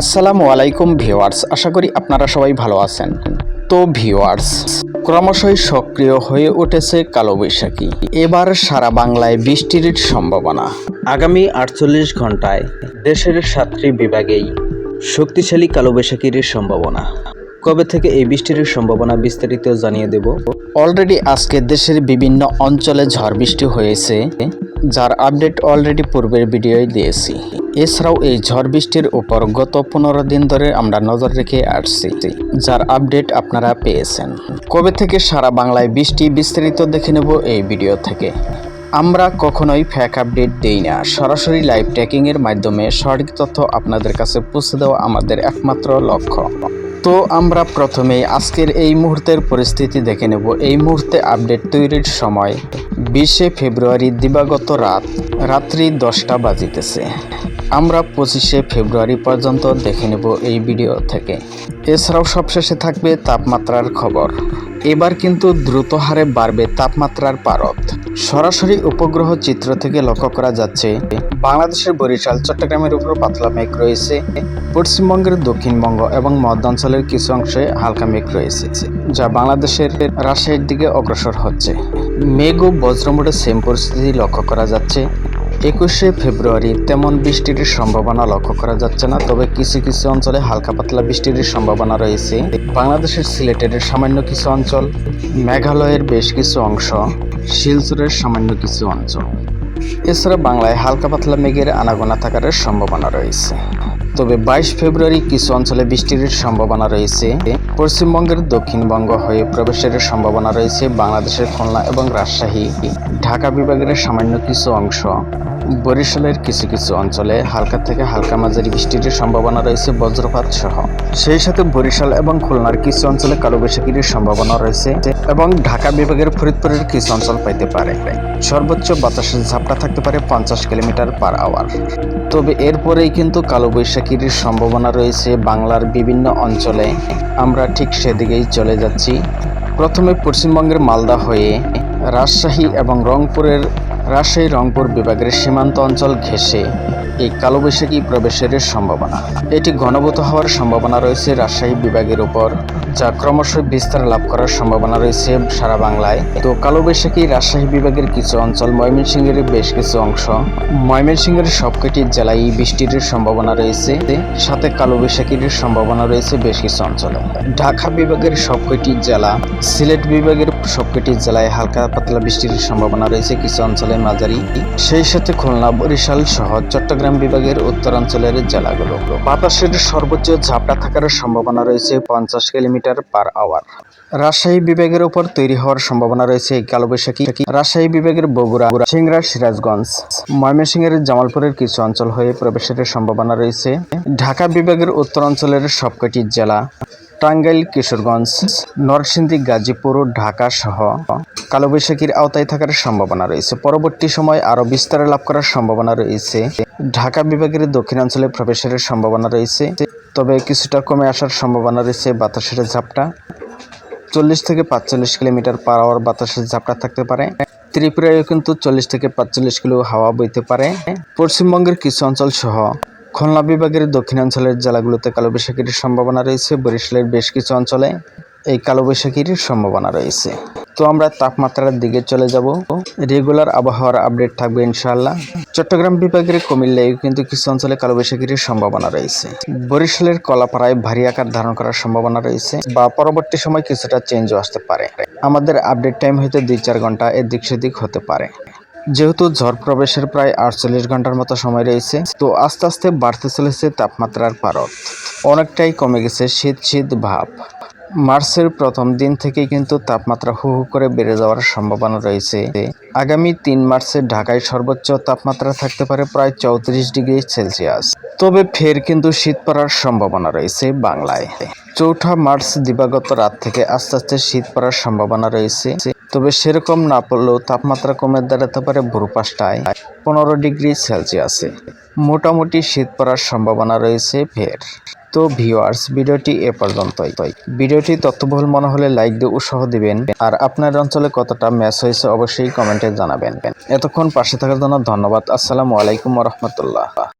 আসসালামু আলাইকুম ভিওয়ার্স আশা করি আপনারা সবাই ভালো আছেন। তো ভিওয়ার্স ক্রমশই সক্রিয় হয়ে উঠেছে কালবৈশাখী। এবার সারা বাংলায় বৃষ্টির সম্ভাবনা। আগামী আটচল্লিশ ঘন্টায় দেশের সাতটি বিভাগেই শক্তিশালী কালবৈশাখীর সম্ভাবনা। কবে থেকে এই বৃষ্টির সম্ভাবনা বিস্তারিত জানিয়ে দেব? অলরেডি আজকে দেশের বিভিন্ন অঞ্চলে ঝড় বৃষ্টি হয়েছে যার আপডেট অলরেডি পূর্বের ভিডিওয় দিয়েছি। এছাড়াও এই ঝড় বৃষ্টির উপর গত পনেরো দিন ধরে আমরা নজর রেখে আসছি, যার আপডেট আপনারা পেয়েছেন। কবে থেকে সারা বাংলায় বৃষ্টি বিস্তারিত দেখে নেব এই ভিডিও থেকে। আমরা কখনোই ফ্যাক আপডেট দেই না। সরাসরি লাইভ ট্র্যাকিংয়ের মাধ্যমে সঠিক তথ্য আপনাদের কাছে পৌঁছে দেওয়া আমাদের একমাত্র লক্ষ্য। তো আমরা প্রথমেই আজকের এই মুহূর্তের পরিস্থিতি দেখে নেব। এই মুহূর্তে আপডেট তৈরির সময় বিশে ফেব্রুয়ারি দিবাগত রাত, রাত্রি দশটা বাজিতেছে। আমরা পঁচিশে ফেব্রুয়ারি পর্যন্ত দেখে নেব এই ভিডিও থেকে। এছাড়াও সবশেষে থাকবে তাপমাত্রার খবর। এবার কিন্তু দ্রুত হারে বাড়বে তাপমাত্রার পারদ। সরাসরি উপগ্রহ চিত্র থেকে লক্ষ্য করা যাচ্ছে, বাংলাদেশের বরিশাল, চট্টগ্রামের উপর পাতলা মেঘ রয়েছে, পশ্চিমবঙ্গের দক্ষিণবঙ্গ এবং মধ্যাঞ্চলের কিছু অংশে হালকা মেঘ রয়েছে, যা বাংলাদেশের রাজশাহীর দিকে অগ্রসর হচ্ছে। মেঘ ও বজ্রমোড়ে সেম পরিস্থিতি লক্ষ্য করা যাচ্ছে। একুশে ফেব্রুয়ারি, তেমন বৃষ্টির সম্ভাবনা লক্ষ্য করা যাচ্ছে না, তবে কিছু কিছু অঞ্চলে হালকা পাতলা বৃষ্টির সম্ভাবনা রয়েছে। বাংলাদেশের সিলেটের সামান্য কিছু অঞ্চল, মেঘালয়ের বেশ কিছু অংশ, শিলচরের সামান্য কিছু অঞ্চল। এছাড়া বাংলায় হালকা পাতলা মেঘের আনাগোনা থাকার সম্ভাবনা রয়েছে। তবে বাইশ ফেব্রুয়ারি কিছু অঞ্চলে বৃষ্টির সম্ভাবনা রয়েছে। পশ্চিমবঙ্গের দক্ষিণবঙ্গ হয়ে প্রবেশের সম্ভাবনা রয়েছে বাংলাদেশের খুলনা এবং রাজশাহী। ঢাকা বিভাগের সামান্য কিছু অংশ বরিশালের কিছু কিছু অঞ্চলে হালকা থেকে হালকা মাঝারি বৃষ্টির সম্ভাবনা রয়েছে বজ্রপাত সহ। সেই সাথে বরিশাল এবং খুলনার কিছু অঞ্চলে কালবৈশাখীর সম্ভাবনা রয়েছে এবং ঢাকা বিভাগের ফরিদপুরের কিছু অঞ্চল পাইতে পারে। সর্বোচ্চ বাতাসের ঝাপটা থাকতে পারে পঞ্চাশ কিলোমিটার পার আওয়ার। তবে এরপরেই কিন্তু কালবৈশাখীর সম্ভাবনা রয়েছে বাংলার বিভিন্ন অঞ্চলে। আমরা ঠিক সেদিকেই চলে যাচ্ছি। প্রথমে পশ্চিমবঙ্গের মালদা হয়ে রাজশাহী এবং রংপুরের রাজশাহী রংপুর বিভাগের সীমান্ত অঞ্চল ঘেঁষে। এই কালবৈশাখী প্রবেশের সম্ভাবনা। এটি ঘনীভূত হওয়ার সম্ভাবনা রয়েছে রাজশাহী বিভাগের উপর, যা ক্রমশ বিস্তার লাভ করার সম্ভাবনা রয়েছে সারা বাংলায়। তো কালবৈশাখী রাজশাহী বিভাগের কিছু অঞ্চল, ময়মনসিংহের বেশ কিছু অংশ। ময়মনসিংহের সবকটি জেলায় বৃষ্টির সম্ভাবনা রয়েছে। সাথে কালবৈশাখীর সম্ভাবনা রয়েছে বেশ কিছু অঞ্চলে। ঢাকা বিভাগের সবকটি জেলা, সিলেট বিভাগের সবকটি জেলায় হালকা পাতলা বৃষ্টির সম্ভাবনা রয়েছে কিছু অঞ্চলে মাঝারি। সেই সাথে খুলনা, বরিশাল সহ চট্টগ্রাম বিভাগের উত্তরাঞ্চলের জেলাগুলো। বাতাসের সর্বোচ্চ ঝাপটা থাকার সম্ভাবনা রয়েছে পঞ্চাশ কিলোমিটার পার আওয়ার। রাজশাহী বিভাগের উপর তৈরি হওয়ার সম্ভাবনা রয়েছে কালবৈশাখী। রাজশাহী বিভাগের বগুড়া, সিংড়া, সিরাজগঞ্জ। ময়মনসিংহের জামালপুরের কিছু অঞ্চল হয়ে প্রবেশের সম্ভাবনা রয়েছে। ঢাকা বিভাগের উত্তরাঞ্চলের সবকটি জেলা। টাঙ্গাইল, কিশোরগঞ্জ, নরসিংদী, গাজীপুর, ঢাকা সহ কালবৈশাখীর আওতায় থাকার সম্ভাবনা রয়েছে। পরবর্তী সময় আরও বিস্তার লাভ করার সম্ভাবনা রয়েছে। ঢাকা বিভাগের দক্ষিণাঞ্চলে প্রবেশের সম্ভাবনা রয়েছে। তবে কিছুটা কমে আসার সম্ভাবনা রয়েছে বাতাসের ঝাপটা। চল্লিশ থেকে পাঁচচল্লিশ কিলোমিটার পার আওয়ার বাতাসের ঝাপটা থাকতে পারে। ত্রিপুরায়ও কিন্তু চল্লিশ থেকে পাঁচচল্লিশ কিলো হাওয়া বইতে পারে। পশ্চিমবঙ্গের কিছু অঞ্চল সহ খুলনা বিভাগের দক্ষিণাঞ্চলের জেলাগুলোতে কালবৈশাখীর সম্ভাবনা রয়েছে, বরিশালের বেশ কিছু অঞ্চলে এই কালবৈশাখীর সম্ভাবনা রয়েছে। তো আমরা তাপমাত্রার দিকে চলে যাব। রেগুলার আবহাওয়ার আপডেট থাকবে ইনশাআল্লাহ। চট্টগ্রাম বিভাগের কুমিল্লায় কিন্তু কিছু অঞ্চলে কালবৈশাখীর সম্ভাবনা রয়েছে। বরিশালের কলাপাড়ায় ভারী আকার ধারণ করার সম্ভাবনা রয়েছে বা পরবর্তী সময় কিছুটা চেঞ্জও আসতে পারে। আমাদের আপডেট টাইম হয়তো দুই চার ঘণ্টা এদিক সেদিক হতে পারে। যেহেতু ঝড় প্রবেশের প্রায় আটচল্লিশ ঘণ্টার মতো সময় রয়েছে, তো আস্তে আস্তে বাড়তে চলেছে তাপমাত্রার পারদ। অনেকটাই কমে গেছে শীত শীত ভাব। মার্চের প্রথম দিন থেকেই কিন্তু তাপমাত্রা হু হু করে বেড়ে যাওয়ার সম্ভাবনা রয়েছে। আগামী তিন মার্চে ঢাকায় সর্বোচ্চ তাপমাত্রা থাকতে পারে প্রায় চৌত্রিশ ডিগ্রি সেলসিয়াস। তবে ফের কিন্তু শীত পড়ার সম্ভাবনা রয়েছে বাংলায়। চৌঠা মার্চ দিবাগত রাত থেকে আস্তে আস্তে শীত পড়ার সম্ভাবনা রয়েছে। তবে সেরকম না পড়লেও তাপমাত্রা কমে দাঁড়াতে পারে ভোর পাঁচটায়। পনেরো ডিগ্রি সেলসিয়াসে। মোটামুটি শীত পড়ার সম্ভাবনা রয়েছে ফের। তো ভিউয়ার্স, ভিডিওটি এ পর্যন্তই। ভিডিওটি তথ্যবহুল মনে হলে লাইক দিয়ে উৎসাহ দিবেন। আর আপনার অঞ্চলে কতটা ম্যাচ হয়েছে অবশ্যই কমেন্টে জানাবেন। এতক্ষণ পাশে থাকার জন্য ধন্যবাদ। আসসালামু আলাইকুম রহমতুল্লাহ।